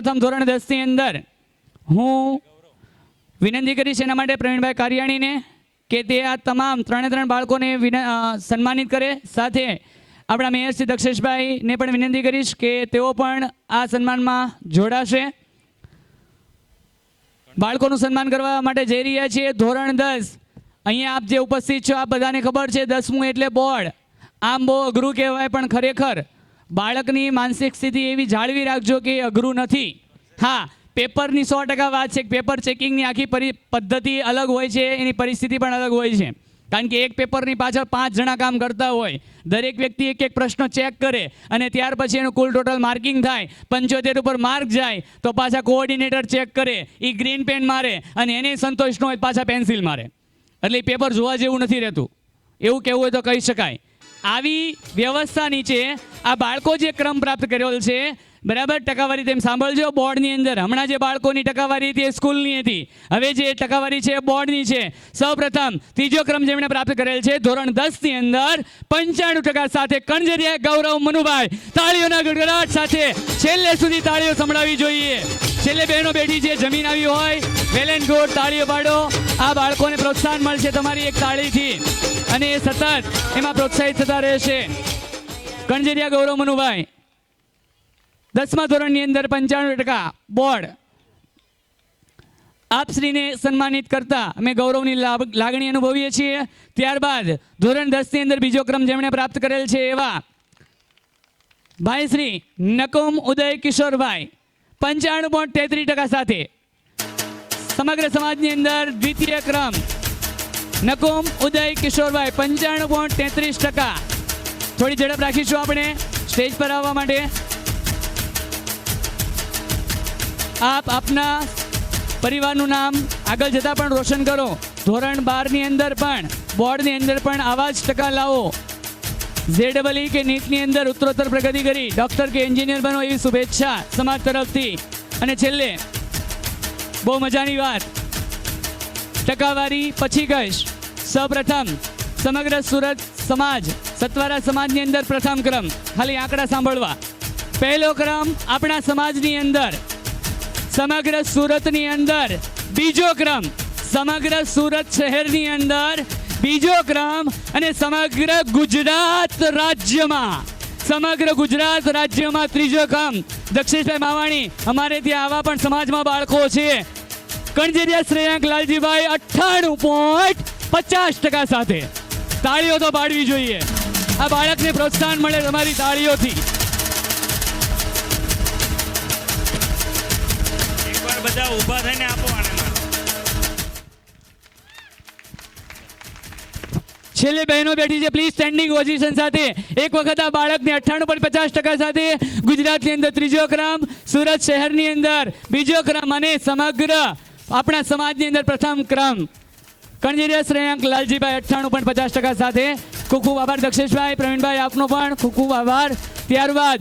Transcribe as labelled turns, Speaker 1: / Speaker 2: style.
Speaker 1: પ્રથમ ધોરણ દસની અંદર હું વિનંતી કરીશ એના માટે પ્રવીણભાઈ કારિયાણીને કે તે આ તમામ ત્રણે ત્રણ બાળકોને સન્માનિત કરે. સાથે આપણા મેયર શ્રી દક્ષેશભાઈને પણ વિનંતી કરીશ કે તેઓ પણ આ સન્માનમાં જોડાશે. બાળકોનું સન્માન કરવા માટે જઈ રહ્યા છીએ. ધોરણ દસ. અહીંયા આપ જે ઉપસ્થિત છો, આ બધાને ખબર છે, દસમું એટલે બોર્ડ. આમ બહુ અઘરું કહેવાય પણ ખરેખર બાળકની માનસિક સ્થિતિ એવી જાળવી રાખજો કે અઘરું નથી. હા, પેપરની સો ટકા વાત છે કે પેપર ચેકિંગની આખી પદ્ધતિ અલગ હોય છે, એની પરિસ્થિતિ પણ અલગ હોય છે. કારણ કે એક પેપરની પાછળ પાંચ જણા કામ કરતા હોય. દરેક વ્યક્તિ એક એક પ્રશ્ન ચેક કરે અને ત્યાર પછી એનું કુલ ટોટલ માર્કિંગ થાય. પંચોતેર ઉપર માર્ક જાય, તો પાછા કોઓર્ડિનેટર ચેક કરે એ ગ્રીન પેન મારે અને એને સંતોષ ન હોય પાછા પેન્સિલ મારે. એટલે પેપર જોવા જેવું નથી રહેતું. એવું કહેવું હોય તો કહી શકાય. આવી વ્યવસ્થા નીચે આ બાળકો જે ક્રમ પ્રાપ્ત કરેલ છે, બરાબર? ટકાવારી તેમ સાંભળજો, બોર્ડની અંદર. હમણાં જે બાળકોની ટકાવારી હતી એ સ્કૂલની હતી. હવે જે ટકાવારી છે એ બોર્ડની છે. સૌપ્રથમ, ત્રીજો ક્રમ જેમણે પ્રાપ્ત કરેલ છે, ધોરણ દસની અંદર પંચાણું ટકા સાથે કણજરિયા, ગૌરવ મનુભાઈ, તાળીઓના ગડગડાટ સાથે છેલ્લે સુધી તાળીઓ સંભળાવી જોઈએ. છેલ્લે બહેનો બેઠી છે, જમીન આવી હોય વેલ એન્ડ ગુડ તાળીઓ પાડો. આ બાળકોને પ્રોત્સાહન મળશે તમારી એક તાળીથી. અને એ સતત એમાં પ્રોત્સાહિત થતા રહેશે. કણજરિયા ગૌરવ મનુભાઈ, દસમા ધોરણની અંદર પંચાણું ટકા બોર્ડ. આપશ્રીને સન્માનિત કરતા અમે ગૌરવની લાગ- લાગણી અનુભવીએ છીએ. ત્યારબાદ ધોરણ દસની અંદર બીજો ક્રમ જેમણે પ્રાપ્ત કરેલ છે એવા. ભાઈ શ્રી નકુમ ઉદય કિશોરભાઈ. પંચાણું પોઈન્ટ તેત્રીસ ટકા સાથે સમગ્ર સમાજની અંદર દ્વિતીય ક્રમ નકુમ ઉદય કિશોરભાઈ પંચાણું પોઈન્ટ તેત્રીસ ટકા. થોડી ઝડપ રાખીશું આપણે સ્ટેજ પર આવવા માટે. આપ આપના પરિવારનું નામ આગળ જતાં પણ રોશન કરો. ધોરણ બારની અંદર પણ, બોર્ડની અંદર પણ આવા જ ટકા લાવો. જે ડબલ કે નીટની અંદર ઉત્તરોત્તર પ્રગતિ કરી. ડૉક્ટર કે એન્જિનિયર બનો એવી શુભેચ્છા સમાજ તરફથી. અને છેલ્લે, બહુ મજાની વાત. ટકાવારી પછી કહીશ. સૌપ્રથમ, સમગ્ર સુરત સમાજ, સત્વારા સમાજની અંદર પ્રથમ ક્રમ. ખાલી આંકડા સાંભળવા. પહેલો ક્રમ આપણા સમાજની અંદર. સમગ્ર સુરતની અંદર. બીજો ક્રમ, સમગ્ર સુરત શહેરની અંદર. બીજો ક્રમ અને સમગ્ર ગુજરાત રાજ્યમાં, સમગ્ર ગુજરાત રાજ્યમાં ત્રીજો ક્રમ દક્ષેશભાઈ માવાણી, અમારે ત્યાં આવા પણ સમાજમાં બાળકો છે. કણજરિયા શ્રેયાંક લાલજીભાઈ અઠ્ઠાણું પોઈન્ટ પચાસ ટકા સાથે. તાળીઓ તો પાડવી જોઈએ. આ બાળકને પ્રોત્સાહન મળે તમારી તાળીઓથી.
Speaker 2: બધા ઊભા થઈને આપો આને.
Speaker 1: છેલ્લે બહેનો બેઠી છે. પ્લીઝ સ્ટેન્ડિંગ પોઝિશન સાથે. એક વખત આ બાળકને અઠ્ઠાણું પોઈન્ટ પચાસ ટકા સાથે ગુજરાતની અંદર ત્રીજો ક્રમ, સુરત શહેરની અંદર બીજો ક્રમ અને સમગ્ર આપણા સમાજની અંદર પ્રથમ ક્રમ. કણજીરિયા શ્રેયાંક લાલજીભાઈ અઠ્ઠાણું પોઈન્ટ પચાસ ટકા સાથે. ખૂબ ખૂબ આભાર દક્ષેશભાઈ, પ્રવીણભાઈ આપનો પણ ખૂબ ખૂબ આભાર. ત્યારબાદ